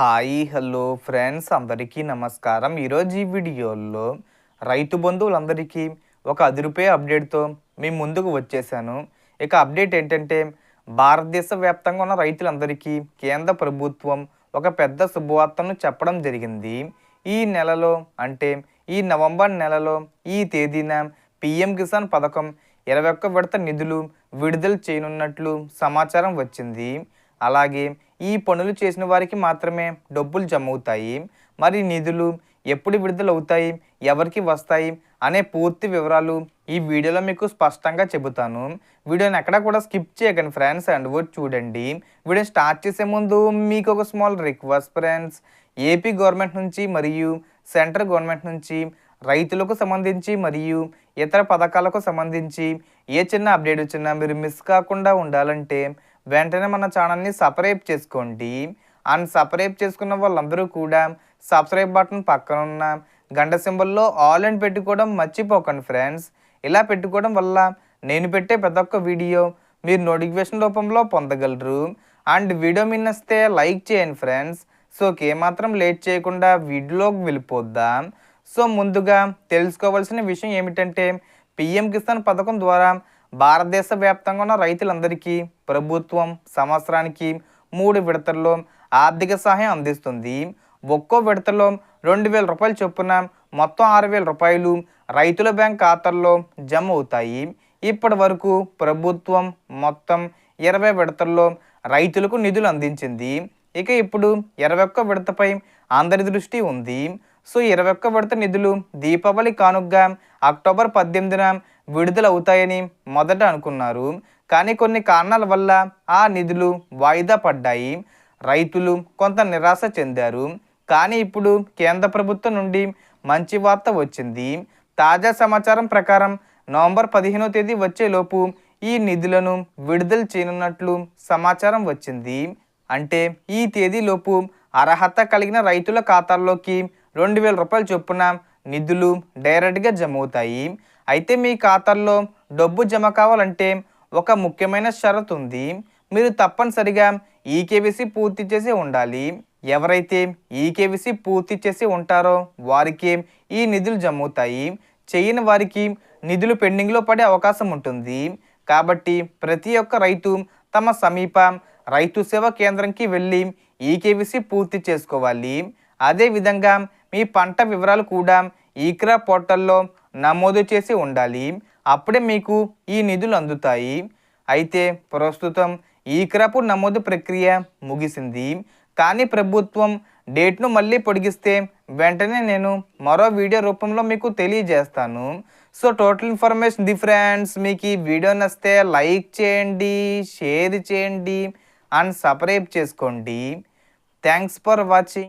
Hi hello friends అందరికీ నమస్కారం. ఈరోజు ఈ వీడియోలో రైతు బంధువులందరికీ ఒక అదిరిపోయే అప్డేట్తో మీ ముందుకు వచ్చేసాను. ఇక అప్డేట్ ఏంటంటే భారతదేశ వ్యాప్తంగా ఉన్న రైతులందరికీ కేంద్ర ప్రభుత్వం ఒక పెద్ద శుభవార్తను చెప్పడం జరిగింది. ఈ నెలలో అంటే ఈ నవంబర్ నెలలో ఈ తేదీన పిఎం కిసాన్ పథకం ఇరవై ఒక్క విడత నిధులు విడుదల చేయనున్నట్లు సమాచారం వచ్చింది. అలాగే ఈ పనులు చేసిన వారికి మాత్రమే డబ్బులు జమ అవుతాయి మరి నిధులు ఎప్పుడు విడుదలవుతాయి? ఎవరికి వస్తాయి? అనే పూర్తి వివరాలు ఈ వీడియోలో మీకు స్పష్టంగా చెబుతాను. వీడియోని ఎక్కడ కూడా స్కిప్ చేయకండి ఫ్రెండ్స్ అండ్ వర్డ్ చూడండి. వీడియో స్టార్ట్ చేసే ముందు మీకు ఒక small request friends. AP government నుంచి మరియు సెంట్రల్ గవర్నమెంట్ నుంచి రైతులకు సంబంధించి మరియు ఇతర పథకాలకు సంబంధించి ఏ చిన్న అప్డేట్ వచ్చినా మీరు మిస్ కాకుండా ఉండాలంటే వెంటనే మన ఛానల్ని సబ్స్క్రైబ్ చేసుకోండి. అండ్ సబ్స్క్రైబ్ చేసుకున్న వాళ్ళందరూ కూడా సబ్స్క్రైబ్ బటన్ పక్కన ఉన్న గంట సింబల్లో ఆల్ అండ్ పెట్టుకోవడం మర్చిపోకండి ఫ్రెండ్స్. ఇలా పెట్టుకోవడం వల్ల నేను పెట్టే ప్రతి ఒక్క వీడియో మీరు నోటిఫికేషన్ రూపంలో పొందగలరు. అండ్ వీడియో మిన్నస్తే లైక్ చేయండి ఫ్రెండ్స్. సో ఏమాత్రం లేట్ చేయకుండా వీడియోలోకి వెళ్ళిపోద్దాం. సో ముందుగా తెలుసుకోవాల్సిన విషయం ఏమిటంటే పిఎం కిసాన్ పథకం ద్వారా భారతదేశ వ్యాప్తంగా ఉన్న రైతులందరికీ ప్రభుత్వం సంవత్సరానికి మూడు విడతల్లో ఆర్థిక సహాయం అందిస్తుంది. ఒక్కో విడతలో రెండు వేల రూపాయలు చొప్పున మొత్తం ఆరు వేల రూపాయలు రైతుల బ్యాంక్ ఖాతాల్లో జమ అవుతాయి. ఇప్పటి వరకు ప్రభుత్వం మొత్తం ఇరవై విడతల్లో రైతులకు నిధులు అందించింది. ఇక ఇప్పుడు ఇరవై ఒక్క విడతపై అందరి దృష్టి ఉంది. సో ఇరవై ఒక్క విడత నిధులు దీపావళి కానుగ్గా అక్టోబర్ పద్దెనిమిదిన విడుదల అవుతాయని మొదట అనుకున్నారు. కానీ కొన్ని కారణాల వల్ల ఆ నిధులు వాయిదా పడ్డాయి. రైతులు కొంత నిరాశ చెందారు. కానీ ఇప్పుడు కేంద్ర ప్రభుత్వం నుండి మంచి వార్త వచ్చింది. తాజా సమాచారం ప్రకారం నవంబర్ పదిహేనో తేదీ వచ్చేలోపు ఈ నిధులను విడుదల చేయనున్నట్లు సమాచారం వచ్చింది. అంటే ఈ తేదీలోపు అర్హత కలిగిన రైతుల ఖాతాల్లోకి రెండు వేల రూపాయల చొప్పున నిధులు డైరెక్ట్గా జమ అవుతాయి. అయితే మీ ఖాతాల్లో డబ్బు జమ కావాలంటే ఒక ముఖ్యమైన షరతు ఉంది. మీరు తప్పనిసరిగా ఈకేవీసీ పూర్తి చేసి ఉండాలి. ఎవరైతే ఈకేవీసీ పూర్తి చేసి ఉంటారో వారికి ఈ నిధులు జమవుతాయి చేయని వారికి నిధులు పెండింగ్లో పడే అవకాశం ఉంటుంది. కాబట్టి ప్రతి ఒక్క రైతు తమ సమీప రైతు సేవా కేంద్రంకి వెళ్ళి ఈకేవీసీ పూర్తి చేసుకోవాలి. అదేవిధంగా మీ పంట వివరాలు కూడా ఈక్రా పోర్టల్లో నమోదు చేసి ఉండాలి. అప్పుడే మీకు ఈ నిధులు అందుతాయి. అయితే ప్రస్తుతం ఈ క్రాపు నమోదు ప్రక్రియ ముగిసింది. కానీ ప్రభుత్వం డేట్ను మళ్ళీ పొడిగిస్తే వెంటనే నేను మరో వీడియో రూపంలో మీకు తెలియజేస్తాను. సో టోటల్ ఇన్ఫర్మేషన్ డిఫరెన్స్ మీకు ఈ వీడియో నచ్చితే లైక్ చేయండి షేర్ చేయండి అండ్ సబ్స్క్రైబ్ చేసుకోండి. Thanks for watching.